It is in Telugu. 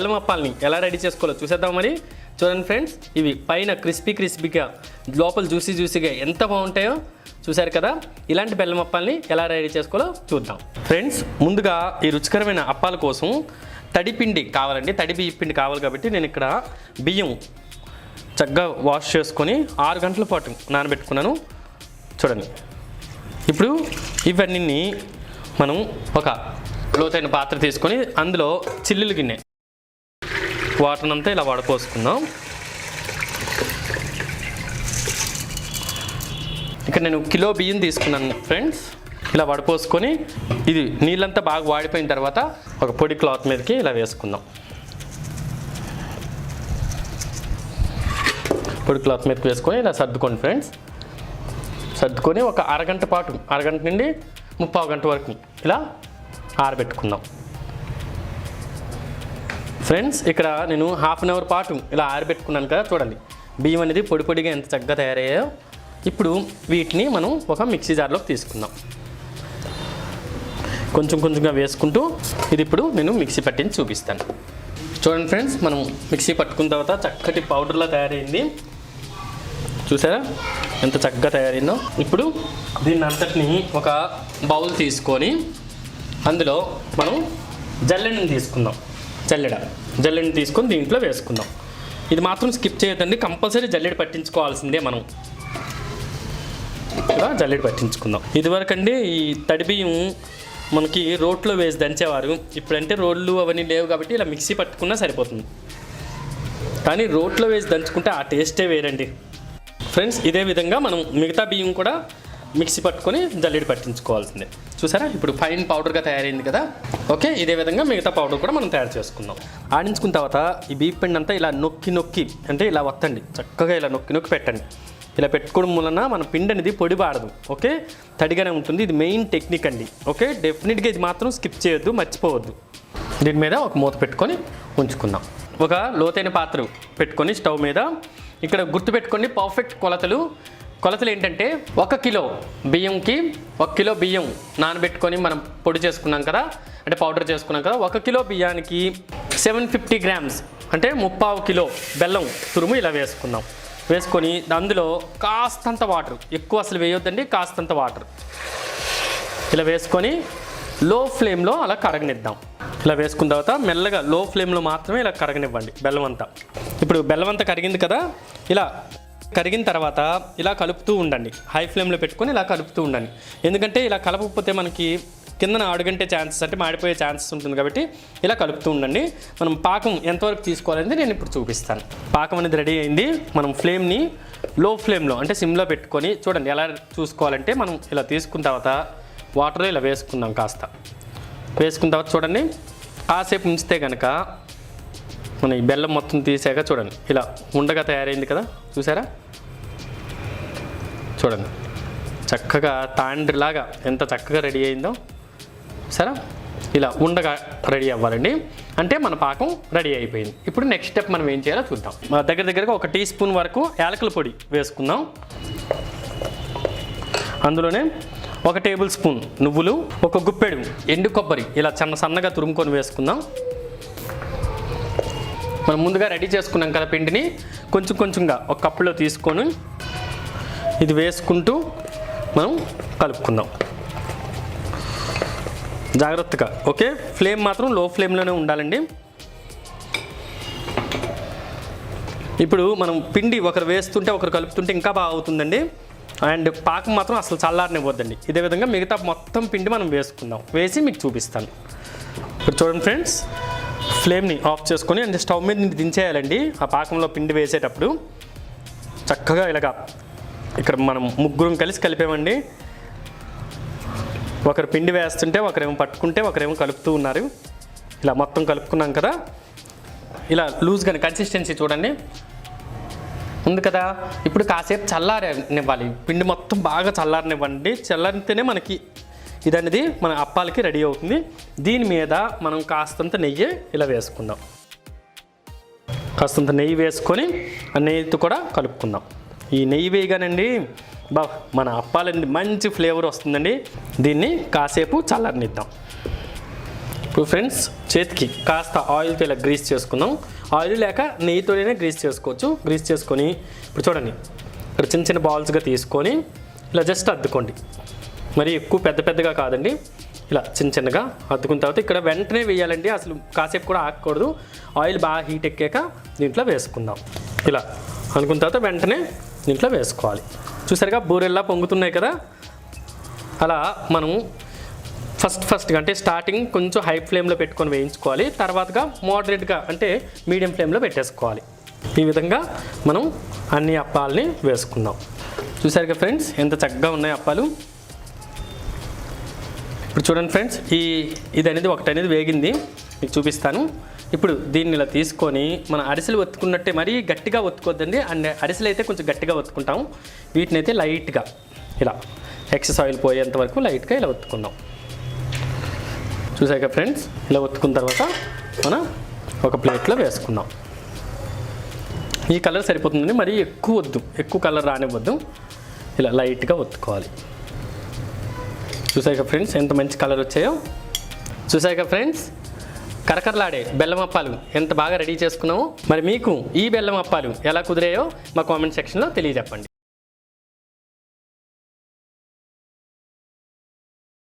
బెల్లమప్పాలని ఎలా రెడీ చేసుకోవాలో చూసేద్దాం మరి. చూడండి ఫ్రెండ్స్ ఇవి పైన క్రిస్పీ క్రిస్పీగా లోపల జ్యూసీ జ్యూసీగా ఎంత బాగుంటాయో చూశారు కదా. ఇలాంటి బెల్లం అప్పాలని ఎలా రెడీ చేసుకోవాలో చూద్దాం. ఫ్రెండ్స్ ముందుగా ఈ రుచికరమైన అప్పాల కోసం తడిపిండి కావాలండి. తడి పిండి కావాలి కాబట్టి నేను ఇక్కడ బియ్యం చక్కగా వాష్ చేసుకొని ఆరు గంటల పాటు నానబెట్టుకున్నాను. చూడండి. ఇప్పుడు ఇవన్నీ మనం ఒక లోతైన పాత్ర తీసుకొని అందులో చిల్లులు గిన్నె వాటర్ అంతా ఇలా వడపోసుకుందాం. ఇక్కడ నేను కిలో బియ్యం తీసుకున్నాను ఫ్రెండ్స్. ఇలా వడపోసుకొని ఇది నీళ్ళంతా బాగా వాడిపోయిన తర్వాత ఒక పొడి క్లాత్ మీదకి ఇలా వేసుకుందాం. పొడి క్లాత్ మీదకి వేసుకొని ఇలా సర్దుకోండి ఫ్రెండ్స్. సర్దుకొని ఒక అరగంట పాటు అరగంట నుండి ముప్పావు గంట వరకు ఇలా ఆరబెట్టుకుందాం. ఫ్రెండ్స్ ఇక్కడ నేను హాఫ్ అన్ అవర్ పాటు ఇలా ఆరబెట్టుకున్నాను కదా చూడండి. బియ్యం అనేది పొడి పొడిగా ఎంత చక్కగా తయారయ్యాయో ఇప్పుడు వీటిని మనం ఒక మిక్సీ జార్లోకి తీసుకుందాం. కొంచెం కొంచెంగా వేసుకుంటూ ఇది ఇప్పుడు నేను మిక్సీ పట్టించి చూపిస్తాను. చూడండి ఫ్రెండ్స్ మనం మిక్సీ పట్టుకున్న తర్వాత చక్కటి పౌడర్లా తయారైంది. చూసారా? ఎంత చక్కగా తయారైందో. ఇప్పుడు దీన్ని అంతటిని ఒక బౌల్ తీసుకొని అందులో మనం జల్లెడని తీసుకుందాం. జల్లెడ. జల్లెడని తీసుకొని దీంట్లో వేసుకుందాం. ఇది మాత్రం స్కిప్ చేయొద్దండి కంపల్సరీ జల్లెడ పట్టించుకోవాల్సిందే మనం. ఇలా జల్లెడ పట్టించుకుందాం. ఇదివరకండి ఈ తడి బియ్యం మనకి రోట్లో వేసి దంచేవారు. ఇప్పుడంటే రోళ్ళు అవన్నీ లేవు కాబట్టి ఇలా మిక్సీ పట్టుకున్నా సరిపోతుంది. కానీ రోట్లో వేసి దంచుకుంటే ఆ టేస్టే వేరండి. ఫ్రెండ్స్ ఇదే విధంగా మనం మిగతా బియ్యం కూడా మిక్సీ పట్టుకొని జల్లెడి పట్టించుకోవాల్సిందే. చూసారా? ఇప్పుడు ఫైన్ పౌడర్గా తయారైంది కదా? ఓకే ఇదే విధంగా మిగతా పౌడర్ కూడా మనం తయారు చేసుకుందాం ఆడించుకున్న తర్వాత ఈ బీప్ పిండి అంతా ఇలా నొక్కి నొక్కి అంటే ఇలా వత్తండి. చక్కగా ఇలా నొక్కి నొక్కి పెట్టండి. ఇలా పెట్టుకోవడం వలన మన పిండి అనేది పొడి బాడదు ఓకే? తడిగానే ఉంటుంది. ఇది మెయిన్ టెక్నిక్ అండి. ఓకే? డెఫినెట్గా ఇది మాత్రం స్కిప్ చేయొద్దు మర్చిపోవద్దు. దీని మీద ఒక మూత పెట్టుకొని ఉంచుకుందాం. ఒక లోతైన పాత్ర పెట్టుకొని స్టవ్ మీద. ఇక్కడ గుర్తుపెట్టుకోండి పర్ఫెక్ట్ కొలతలు కొలతలు ఏంటంటే ఒక కిలో బియ్యంకి ఒక కిలో బియ్యం నానబెట్టుకొని మనం పొడి చేసుకున్నాం కదా అంటే పౌడర్ చేసుకున్నాం కదా ఒక కిలో బియ్యానికి సెవెన్ ఫిఫ్టీ గ్రామ్స్ అంటే ముప్పావు కిలో బెల్లం తురుము ఇలా వేసుకుందాం వేసుకొని అందులో కాస్తంత వాటర్ ఎక్కువ అసలు వేయొద్దండి కాస్తంత వాటర్ ఇలా వేసుకొని లో ఫ్లేమ్లో అలా కరగనిద్దాం ఇలా వేసుకున్న తర్వాత మెల్లగా లో ఫ్లేమ్లో మాత్రమే ఇలా కరగనివ్వండి బెల్లం అంతా. ఇప్పుడు బెల్లం అంతా కరిగింది కదా ఇలా కరిగిన తర్వాత ఇలా కలుపుతూ ఉండండి. హై ఫ్లేమ్లో పెట్టుకొని ఇలా కలుపుతూ ఉండండి. ఎందుకంటే ఇలా కలపకపోతే మనకి కిందన అడుగంటే ఛాన్సెస్ అంటే మాడిపోయే ఛాన్సెస్ ఉంటుంది కాబట్టి ఇలా కలుపుతూ ఉండండి. మనం పాకం ఎంతవరకు తీసుకోవాలనేది నేను ఇప్పుడు చూపిస్తాను. పాకం అనేది రెడీ అయింది. మనం ఫ్లేమ్ని లో ఫ్లేమ్లో అంటే సిమ్లో పెట్టుకొని చూడండి ఎలా చూసుకోవాలంటే మనం ఇలా తీసుకున్న తర్వాత వాటర్ ఇలా వేసుకుందాం కాస్త. వేసుకున్న తర్వాత చూడండి. కాసేపు ఉంచితే కనుక మన ఈ బెల్లం మొత్తం తీసాక చూడండి. ఇలా ఉండగా తయారైంది కదా చూసారా? చూడండి. చక్కగా తాండ్రిలాగా ఎంత చక్కగా రెడీ అయిందో సరే? ఇలా ఉండగా రెడీ అవ్వాలండి. అంటే మన పాకం రెడీ అయిపోయింది. ఇప్పుడు నెక్స్ట్ స్టెప్ మనం ఏం చేయాలో చూద్దాం. మన దగ్గర దగ్గరగా ఒక టీ స్పూన్ వరకు యాలకుల పొడి వేసుకుందాం. అందులోనే ఒక టేబుల్ స్పూన్ నువ్వులు ఒక గుప్పెడు ఎండు కొబ్బరి ఇలా చిన్న సన్నగా తురుముకొని వేసుకుందాం. మనం ముందుగా రెడీ చేసుకున్నాం కదా పిండిని. కొంచెం కొంచెంగా ఒక కప్పులో తీసుకొని ఇది వేసుకుంటూ మనం కలుపుకుందాం. జాగ్రత్తగా ఓకే? ఫ్లేమ్ మాత్రం లో ఫ్లేమ్లోనే ఉండాలండి. ఇప్పుడు మనం పిండి ఒకరు వేస్తుంటే ఒకరు కలుపుతుంటే ఇంకా బాగా అవుతుందండి. అండ్ పాకం మాత్రం అసలు చల్లారనివ్వద్దండి ఇదే విధంగా మిగతా మొత్తం పిండి మనం వేసుకుందాం. వేసి మీకు చూపిస్తాను. ఇప్పుడు చూడండి ఫ్రెండ్స్. ఫ్లేమ్ని ఆఫ్ చేసుకొని అంటే స్టవ్ మీద దించేయాలండి. ఆ పాకంలో పిండి వేసేటప్పుడు చక్కగా ఇలాగా ఇక్కడ మనం ముగ్గురం కలిసి కలిపామండి. ఒకరు పిండి వేస్తుంటే ఒకరేమో పట్టుకుంటే ఒకరేమో కలుపుతూ ఉన్నారు. ఇలా మొత్తం కలుపుకున్నాం కదా. ఇలా లూజ్గానే కన్సిస్టెన్సీ చూడండి. ఉంది కదా? ఇప్పుడు కాసేపు చల్లారనివ్వాలి. పిండి మొత్తం బాగా చల్లారనివ్వండి. చల్లారితేనే మనకి ఇది అనేది మన అప్పాలకి రెడీ అవుతుంది. దీని మీద మనం కాస్తంత నెయ్యి ఇలా వేసుకుందాం. కాస్తంత నెయ్యి వేసుకొని ఆ నెయ్యితో కూడా కలుపుకుందాం. ఈ నెయ్యి వేయగానండి బా మన అప్పాలండి మంచి ఫ్లేవర్ వస్తుందండి. దీన్ని కాసేపు చల్లనిద్దాం ఇప్పుడు ఫ్రెండ్స్ చేతికి కాస్త ఆయిల్తో ఇలా గ్రీస్ చేసుకుందాం. ఆయిల్ లేక నెయ్యితోనే గ్రీస్ చేసుకోవచ్చు. గ్రీస్ చేసుకొని ఇప్పుడు చూడండి ఇక్కడ చిన్న చిన్న బాల్స్గా తీసుకొని ఇలా జస్ట్ అద్దుకోండి. మరి ఎక్కువ పెద్ద పెద్దగా కాదండి. ఇలా చిన్న చిన్నగా అద్దుకున్న తర్వాత ఇక్కడ వెంటనే వేయాలండి. అసలు కాసేపు కూడా ఆకకూడదు ఆయిల్ బాగా హీట్ ఎక్కాక దీంట్లో వేసుకుందాం. ఇలా అనుకున్న తర్వాత వెంటనే దీంట్లో వేసుకోవాలి. చూసారుగా బూరెల్లా పొంగుతున్నాయి కదా. అలా మనం ఫస్ట్ ఫస్ట్గా అంటే స్టార్టింగ్ కొంచెం హై ఫ్లేమ్లో పెట్టుకొని వేయించుకోవాలి. తర్వాతగా మోడరేట్గా అంటే మీడియం ఫ్లేమ్లో పెట్టేసుకోవాలి. ఈ విధంగా మనం అన్ని అప్పాలని వేసుకుందాం చూసారుగా ఫ్రెండ్స్ ఎంత చక్కగా ఉన్నాయి అప్పాలు. ఇప్పుడు చూడండి ఫ్రెండ్స్ ఈ ఇది అనేది ఒకటి అనేది వేగింది. మీకు చూపిస్తాను. ఇప్పుడు దీన్ని ఇలా తీసుకొని మన అరిసెలు ఒత్తుకున్నట్టే మరీ గట్టిగా ఒత్తుకోద్దండి. అండ్ అరిసెలు అయితే కొంచెం గట్టిగా ఒత్తుకుంటాం వీటిని అయితే లైట్గా ఇలా ఎక్సెస్ ఆయిల్ పోయేంత వరకు లైట్గా ఇలా ఒత్తుకుందాం. చూసాక ఫ్రెండ్స్ ఇలా ఒత్తుకున్న తర్వాత మనం ఒక ప్లేట్లో వేసుకుందాం. ఈ కలర్ సరిపోతుందండి. మరీ ఎక్కువ వద్దు. ఎక్కువ కలర్ రానివ్వద్దు. ఇలా లైట్గా ఒత్తుకోవాలి. చూసాక ఫ్రెండ్స్ ఎంత మంచి కలర్ వచ్చాయో? చూసాక ఫ్రెండ్స్ కరకరలాడే బెల్లం అప్పాలు ఎంత బాగా రెడీ చేసుకున్నామో. మరి మీకు ఈ బెల్లం అప్పాలు ఎలా కుదిరాయో మా కామెంట్ సెక్షన్లో తెలియజెప్పండి.